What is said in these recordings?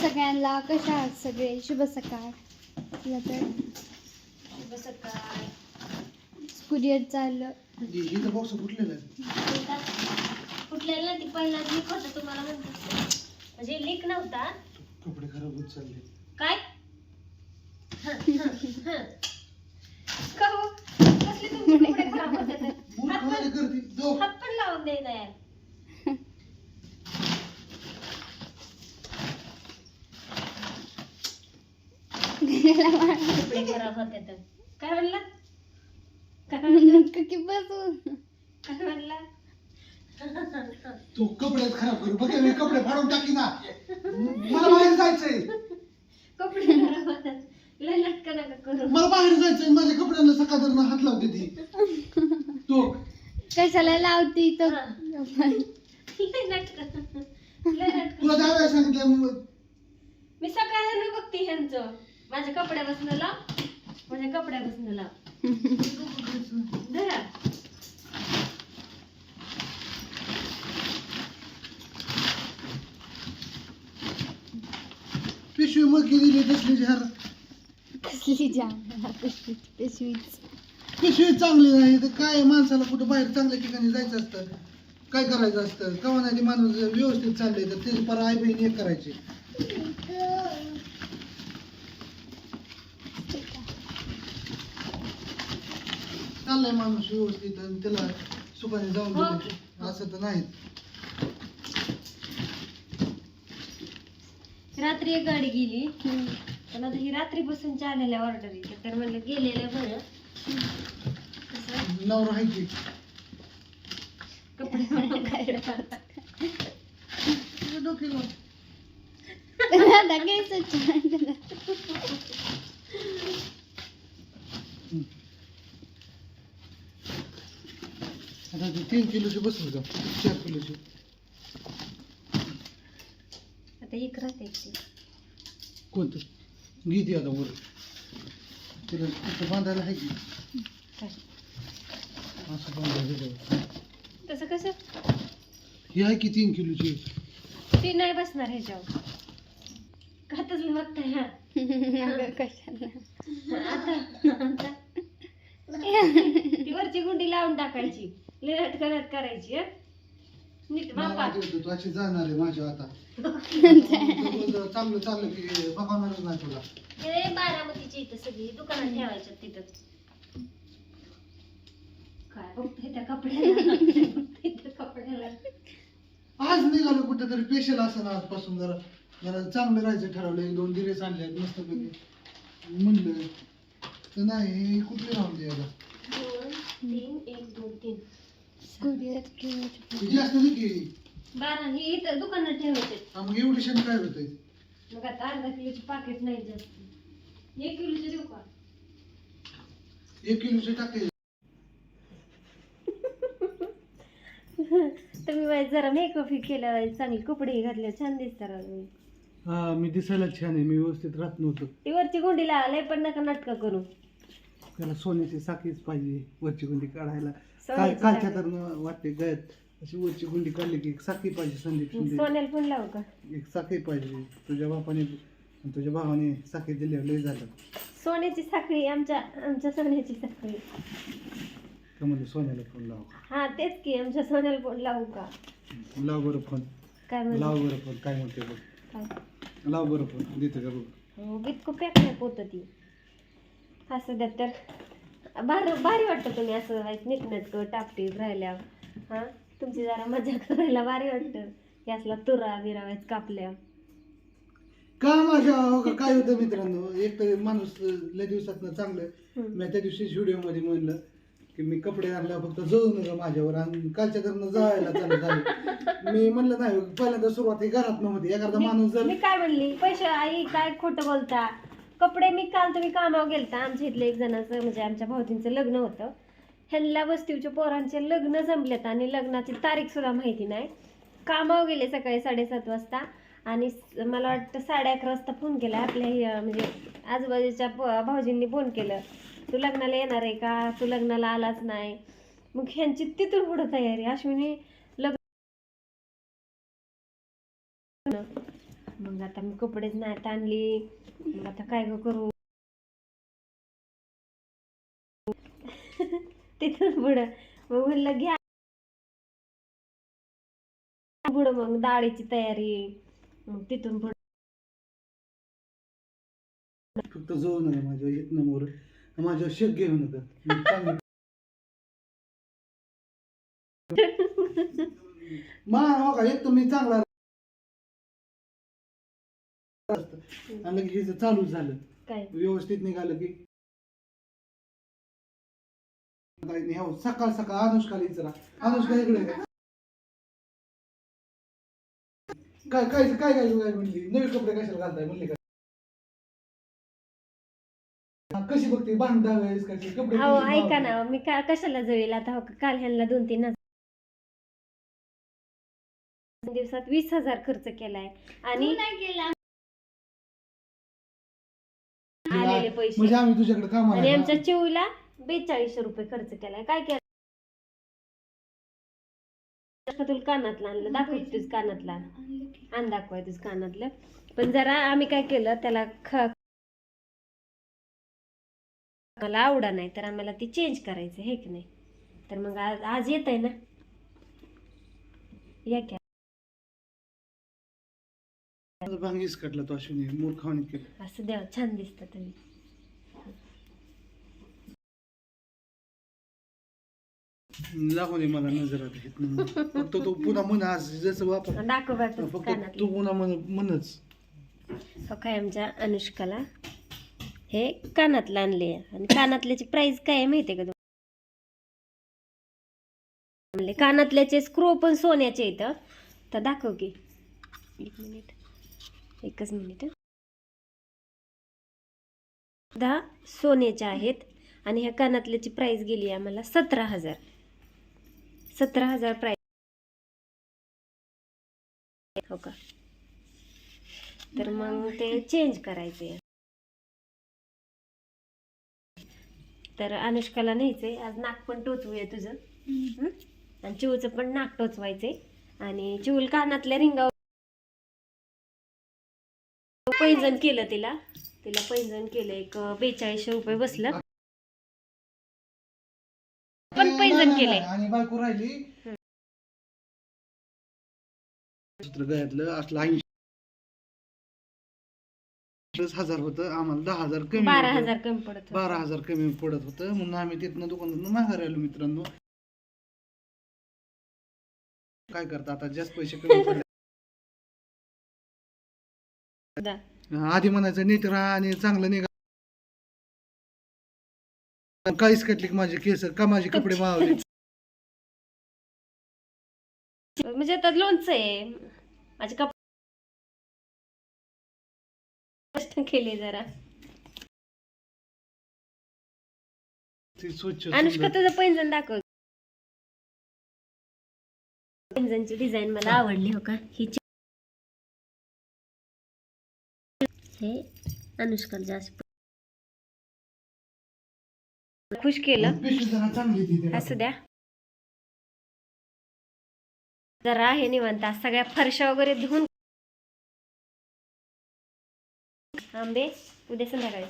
सगळ्यांना कशा आहात सगळे? शुभ सकाळ. तुला तर? शुभ सकाळ. कुरिअर चाललं. हिचं बॉक्स फुटलेलं आहे. कुठल्याला ती पहिला लीक होता तुम्हाला म्हणतो. म्हणजे लीक नव्हता. कपडे खराब होत चालले. काय? का हो? कसले तुमचे कपडे खराब होतात? हात कोणाला पण करते? जो हात पण लावून दे यार कपडे खराब होतात काय म्हणला काय म्हणला की बसून काय म्हणला तो कपडे खराब करू. बघ मी कपडे फाडून टाकी ना. मला बाहेर जायचंय. कपडे खराब होतात. लय लटका नका करू. मला बाहेर जायचंय. माझ्या कपड्यांना सकाळ हात लावते ती. तो कशाला लावती तो. लय लटका लय लटका तुला त्या वेळेस सांगितलं मग मी सकाळी बघते ह्यांचं. माझ्या कपड्यापासून लाव. माझ्या कपड्यापासून लाव. धरा. मळकी दिली तसली झार कसली जाम. पिशवी पिशवीच पिशवी चांगली नाही तर काय माणसाला कुठं बाहेर चांगल्या ठिकाणी जायचं असतं? काय करायचं असतं? कवा नाही ते माणूस व्यवस्थित चाललंय तर त्याची पर आई बहीण एक करायची. चाललंय माणूस व्यवस्थित आणि त्याला सुखाने जाऊन हो. असं तर नाही रात्री एक गाडी गेली पण आता ही रात्रीपासून आलेल्या ऑर्डर येते. तर म्हणलं गेलेलं बरं. कसं नवरा आहे की? कपडे तुझं डोक्याला लाव. आता घ्यायचं आता ते तीन किलोची बसवू का? चार किलोची. आता एक राहते ती? कोणतं घेते आता वर. तिला तिथं बांधायला आहे की? काय? असं बांधायला. तसं कसं? ही आहे की तीन किलोची? ती नाही बसणार ह्याच्यावर. खातच बघताय हा अगं कशाला? आता आता. ती वरची गुंडी लावून टाकायची. लेट करत करायची हं? नीट मला बापा माहिती होतं तू अशी जाणार आहे माझ्या आता. तुझं चांगलं चाललं की बघावणारच नाही तुला. बारामतीची इथं सगळी दुकानात ठेवायच्या तिथं. काय बघतोय त्या कपड्याला? काय बघतोय त्या कपड्याला. आज निघालो कुठं तरी स्पेशल असं ना आजपासून जरा जरा चांगलं राहायचं ठरवलं. एक दोन दिरेस आणले मस्त पैकी म्हणलं तर नाही हे कुठले राहून दे याला? दोन तीन एक दोन तीन. की बारा ही इथं दुकानात ठेवायचे. हा, मग एवढी क्षण काय होतंय? मग आता अर्धा किलोची पाकिट नाही जास्त एक किलोची देऊ का? एक किलोचे टाकते. तुम्ही बाई जरा मेकअप ही केला चांगले कपडे घातले छान दिसतात हा मी दिसायला छान आहे मी व्यवस्थित राहत नव्हतो. ती वरची गुंडी लावलंय पण नका नाटक करू. त्याला सोन्याची साखीच पाहिजे वरची गुंडी काढायला. काय कालच्या. तर वाटते गळ्यात अशी वरची गुंडी काढली की एक साखी पाहिजे संदीप शिंदे. सोन्याला पण लावू का? एक साखी पाहिजे. तुझ्या बापाने आणि तुझ्या भावाने साखी दिली लय झालं. सोन्याची साखळी आमच्या आमच्या सोन्याची साखळी. का म्हणजे सोन्याला फोन लाव. हा तेच की आमच्या सोन्याला पण लावू का? लाव बरं फोन. काय म्हणते? लाव बरं फोन काय म्हणते बघ. काय? लाव बरं फोन देते का बघ. हो इतकं पॅक नाही पोत ती. असं द्या तर. भारी भारी वाटतं तुम्ही असं नीटनेटकं टापटीप राहिल्यावर. हा? तुमची जरा मजा करायला भारी वाटतं. असला तुरा बिरावायच कापल्या. का माझ्या हो का, काय होतं मित्रांनो? एक तर माणूस लय दिवसात चांगलं. मी त्या दिवशी व्हिडिओमध्ये म्हणलं की मी कपडे आणल्यावर फक्त जळू नका माझ्यावर आणि कालच्या तर जळायला चालू झालं. मी म्हणलं नाही पहिल्यांदा सुरुवात ही घरात नव्हती एखादा माणूस जर मी काय म्हणली? पैसे आई काय खोटं बोलता? कपडे मी काल तुम्ही कामावर गेलता. आमच्या इथल्या एक जणाचं म्हणजे आमच्या भाऊजींचं लग्न होतं. ह्यांना वस्तीवच्या पोरांचे लग्न जमलेत आणि लग्नाची तारीख सुद्धा माहिती नाही. कामावर गेले सकाळी साडेसात वाजता आणि मला वाटतं साडे अकरा वाजता फोन केला. आपल्या म्हणजे आजूबाजूच्या प- भाऊजींनी फोन केलं. तू लग्नाला येणार आहे का? तू लग्नाला आलाच नाही. मग ह्यांची तिथून पुढं तयारी. अश्विनी मग आता मी कपडेच नाही आणली. मग आता काय ग करू? तिथून पुढं. मग म्हणलं घ्या. पुढं मग डाळीची तयारी. मग तिथून पुढं. फक्त जाऊ नका माझ्या इथनं मोर. माझ्यावर शेक घेऊ नका. मी हो का? एक तर मी चांगला असतं. आणि लगेच हिचं चालू झालं काय? व्यवस्थित निघालं की काय नाही, हो, सकाळ सकाळ अनुष्काला विचारा अनुष्का इकडे. काय काय काय काय काय म्हणली? नवे कपडे कशाला घालताय म्हणली हा, कशी बघते? वेळेस कशी कपडे हो कशी ऐका. ना मी का कशाला जळेल आता हो का, काल ह्यांना दोन तीन हजार दिवसात वीस हजार खर्च केलाय. आणि नाही केला. आलेले पैसे. म्हणजे आम्ही तुझ्याकडे कामाला आणि आहे आमच्या. चिवला बेचाळीसशे रुपये खर्च केलाय. काय केलं? तुला कानातलं आणलं. दाखव तुझ कानातला आण. दाखवाय तुझ कानातलं. पण जरा आम्ही काय केलं त्याला ख मला आवडा नाही तर आम्हाला ती चेंज करायचं हे की नाही? तर मग आज आज येत आहे ना? या क्या माझा तो अश्विनी केलं असं द्या छान दिसतं तुम्ही लागू दे मला नजरात इथनं. फक्त तो पुन्हा आज जसं वापर दाखव कानातलं तू पुन्हा हो काय आमच्या अनुष्काला हे कानातलं आणले आणि कानातल्याची प्राइस काय आहे माहितीये का तुम्हाला म्हणले कानातल्याचे स्क्रो पण सोन्याचे इथं तर दाखव की एक मिनिट एकच मिनिट. दहा सोन्याच्या आहेत आणि ह्या कानातल्याची प्राईस गेली आहे आम्हाला सतरा हजार. सतरा हजार प्राईस हो का? तर मग ते चेंज करायचे तर अनुष्काला न्यायचंय. आज नाक पण टोचवूया तुझं. आणि चिवचं पण नाक टोचवायचंय. आणि चिवल कानातल्या रिंगावर पैंजण केलं तिला. तिला पैंजण केलं. एक बेचाळीसशे रुपये बसलं. पण पैंजण केलंय. आणि बायको राहिली. असलं ऐंशी हजार होतं. आम्हाला दहा हजार कमी बारा. हजार कमी पडत होतं. बारा हजार कमी पडत होतं. म्हणून आम्ही तिथनं दुकानातून माघारी आलो मित्रांनो. काय करता आता? जास्त पैसे कमी पडले. दा. आधी म्हणायचं नीट राहा आणि चांगलं निघा. काहीच कटली की माझे केस का माझे कपडे मावले? म्हणजे आता लोणचं आहे. माझे कप कष्ट केले जरा. अनुष्का. तुझं पैंजण दाखव. पैंजणची डिझाईन मला आवडली हो का? ही हे अनुष्काला जास्त खुश केलं पिशवी जरा चांगली ती त्याला. असू द्या जरा आहे निवांत सगळ्या फरशा वगैरे धुवून आंबे उद्या संध्याकाळी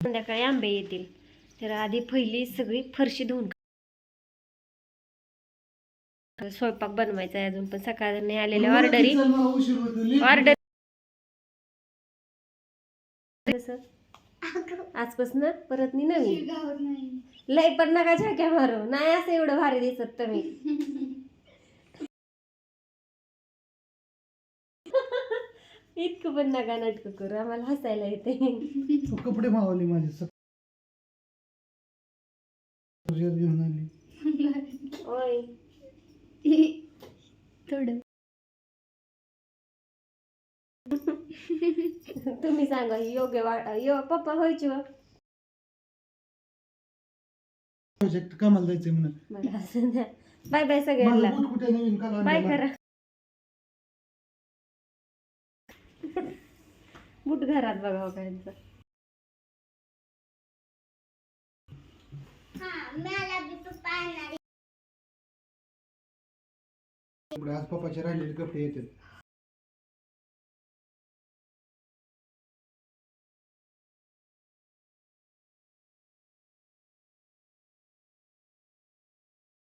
संध्याकाळी आंबे येतील तर आधी पहिली सगळी फरशी धुवून. स्वयंपाक बनवायचा आहे अजून पण सकाळ नाही आलेल्या ऑर्डरी ऑर्डर आजपासून परत मी नवीन. लय पण नका झाक्या मारू. नाही असं एवढं भारी दिसत तुम्ही. इतकं पण नका नाटक करू. आम्हाला हसायला येते तू कपडे मावले माझे. सक- घेऊन आली. ओय थोडं. तुम्ही सांगा ही योग्य वा यो पप्पा व्हायची व प्रोजेक्ट कामाला जायचंय म्हणून. बरं असं द्या. बाय बाय माझं सगळ्यांना बूट कुठे नवीन काल बाय. करा. बुट घरात बघा त्यांचं हा मला बी पप्पा आणणार आज पप्पाचे राहिलेले कपडे येतात.